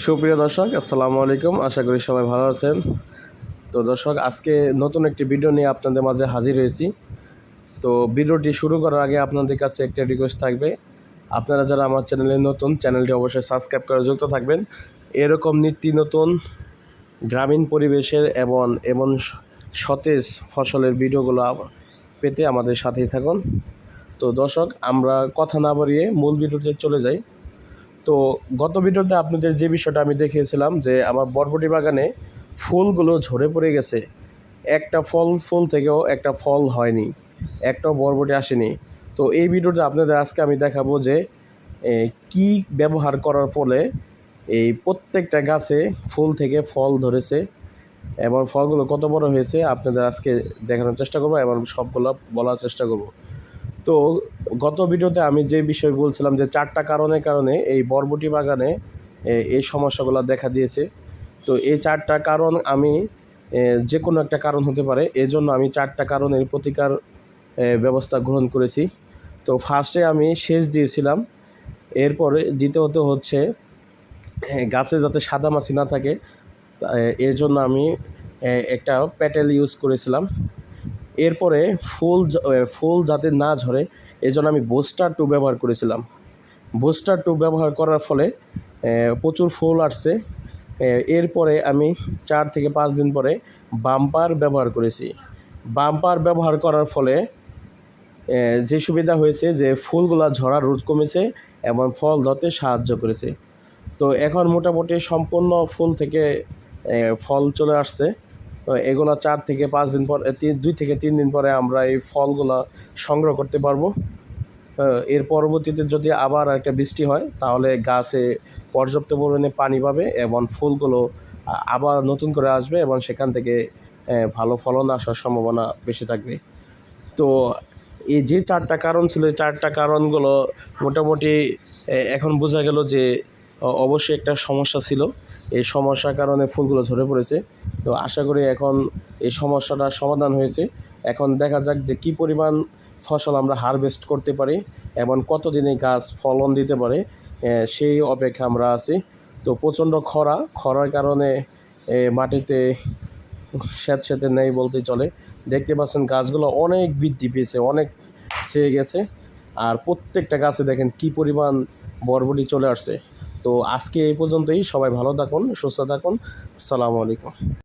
সুপ্রিয় দর্শক, আসসালামু আলাইকুম। আশা করি সবাই ভালো আছেন। তো দর্শক, আজকে নতুন একটি ভিডিও নিয়ে আপনাদের মাঝে হাজির হয়েছি। তো ভিডিওটি শুরু করার আগে আপনাদের কাছে একটা রিকোয়েস্ট থাকবে। আপনারা যারা আমার চ্যানেলে নতুন, চ্যানেলটি অবশ্যই সাবস্ক্রাইব করে যুক্ত থাকবেন। এরকম নিত্য নতুন, গ্রামীণ পরিবেশের এবং এবং সতেজ ফসলের ভিডিওগুলো পেতে আমাদের সাথেই থাকুন। তো দর্শক, আমরা কথা না বাড়িয়ে মূল ভিডিওতে চলে যাই। তো গত ভিডিওতে আপনাদের যে বিষয়টা আমি দেখিয়েছিলাম যে আমার বরবটি বাগানে ফুলগুলো ঝরে পড়ে গেছে, একটা ফল ফুল থেকেও একটা ফল হয়নি একটাও বরবটি আসেনি। তো এই ভিডিওতে আপনাদের আজকে আমি দেখাবো যে কি ব্যবহার করার ফলে এই প্রত্যেকটা গাছে ফুল থেকে ফল ধরেছে এবং ফলগুলো কত বড় হয়েছে আপনাদের আজকে দেখানোর চেষ্টা করব এবং সবগুলো বলার চেষ্টা করব। তো গত ভিডিওতে আমি যে বিষয় বলছিলাম যে চারটা কারণের কারণে এই বরবটি বাগানে এই সমস্যাগুলো দেখা দিয়েছে। তো এই চারটা কারণ আমি যে কোনো একটা কারণ হতে পারে। এজন্য আমি চারটা কারণের প্রতিকার ব্যবস্থা গ্রহণ করেছি। তো ফার্স্টে আমি সেচ দিয়েছিলাম। এরপরে দ্বিতীয়ত হচ্ছে গাছে যাতে সাদা মাছি না থাকে এর জন্য আমি একটা প্যাটেল ইউজ করেছিলাম। এরপরে ফুল ফুল যাতে না ঝরে এই জন্য আমি বুস্টার টু ব্যবহার করেছিলাম। বুস্টার টু ব্যবহার করার ফলে প্রচুর ফুল আসছে। এরপরে আমি চার থেকে পাঁচ দিন পরে বাম্পার ব্যবহার করেছি। বাম্পার ব্যবহার করার ফলে যে সুবিধা হয়েছে যে ফুলগুলা ঝরার রোধ কমেছে এবং ফল ধরতে সাহায্য করেছে। তো এখন মোটামুটি সম্পূর্ণ ফুল থেকে ফল চলে আসছে। তো এগুলো চার থেকে পাঁচ দিন পর দুই থেকে তিন দিন পরে আমরা এই ফলগুলো সংগ্রহ করতে পারব। এর পরবর্তীতে যদি আবার একটা বৃষ্টি হয়, তাহলে গাছে পর্যাপ্ত পরিমাণে পানি পাবে এবং ফুলগুলো আবার নতুন করে আসবে এবং সেখান থেকে ভালো ফলন আসার সম্ভাবনা বেশি থাকবে। তো এই যে চারটা কারণ ছিল চারটা কারণগুলো মোটামুটি এখন বোঝা গেল যে অবশ্যই একটা সমস্যা ছিল। এই সমস্যার কারণে ফুলগুলো ঝরে পড়েছে। তো আশা করি এখন এই সমস্যাটা সমাধান হয়েছে। এখন দেখা যাক যে কি পরিমাণ ফসল আমরা হারভেস্ট করতে পারি এবং কতদিনে গাছ ফলন দিতে পারে সেই অপেক্ষা আমরা আছি। তো প্রচণ্ড খরা, খরার কারণে মাটিতে স্যাঁতস্যাঁতে নেই বলতে চলে। দেখতে পাচ্ছেন গাছগুলো অনেক বৃদ্ধি পেয়েছে, অনেক ছেয়ে গেছে। আর প্রত্যেকটা গাছে দেখেন কি পরিমাণ বরবটি চলে আসছে। তো আজকে এই পর্যন্তই। সবাই ভালো থাকুন সুস্থ থাকুন। আসসালামু আলাইকুম।